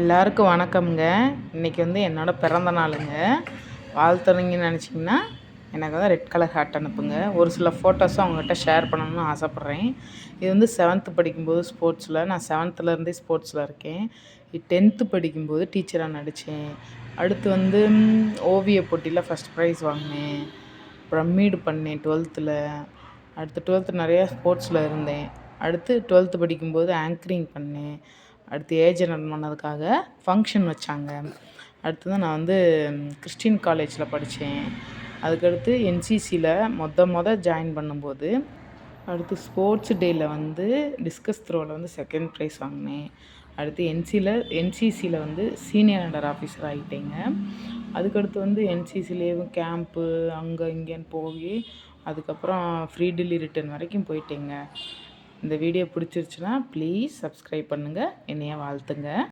எல்லாருக்கும் வணக்கம்ங்க. இன்றைக்கி வந்து என்னோடய பிறந்த நாளுங்க. வாழ்த்துறீங்கன்னு நினச்சிங்கன்னா எனக்கு வந்து ரெட் கலர் ஹார்ட் அனுப்புங்க. ஒரு சில ஃபோட்டோஸும் அவங்ககிட்ட ஷேர் பண்ணணும்னு ஆசைப்பட்றேன். இது வந்து செவன்த்து படிக்கும்போது ஸ்போர்ட்ஸில் நான் செவன்த்துலேருந்தே ஸ்போர்ட்ஸில் இருக்கேன். டென்த்து படிக்கும்போது டீச்சராக நடித்தேன் அடுத்து வந்து ஓவிய போட்டியில் ஃபஸ்ட் ப்ரைஸ் வாங்கினேன். பிரம்மீடு பண்ணேன் டுவெல்த்தில் அடுத்து டுவெல்த்து நிறையா ஸ்போர்ட்ஸில் இருந்தேன். அடுத்து டுவெல்த்து படிக்கும்போது ஆங்கரிங் பண்ணேன். அடுத்து ஏஜ் அட்டன் பண்ணதுக்காக ஃபங்க்ஷன் வச்சாங்க. அடுத்தது நான் வந்து கிறிஸ்டின் காலேஜில் படித்தேன் அதுக்கடுத்து என்சிசியில் மொத மொதல் ஜாயின் பண்ணும்போது அடுத்து ஸ்போர்ட்ஸ் டேயில் வந்து டிஸ்கஸ் த்ரோவில் வந்து செகண்ட் ப்ரைஸ் வாங்கினேன். அடுத்து என்சியில் என்சிசியில் வந்து சீனியர் அண்டர் ஆஃபீஸர் ஆகிட்டேங்க அதுக்கடுத்து வந்து என்சிசிலேயும் கேம்ப்பு அங்கே இங்கேன்னு போய் அதுக்கப்புறம் ஃப்ரீ டெல்லி ரிட்டர்ன் வரைக்கும் போயிட்டேங்க. இந்த வீடியோ பிடிச்சிருச்சுன்னா ப்ளீஸ் சப்ஸ்கிரைப் பண்ணுங்கள் என்னைய வாழ்த்துங்க.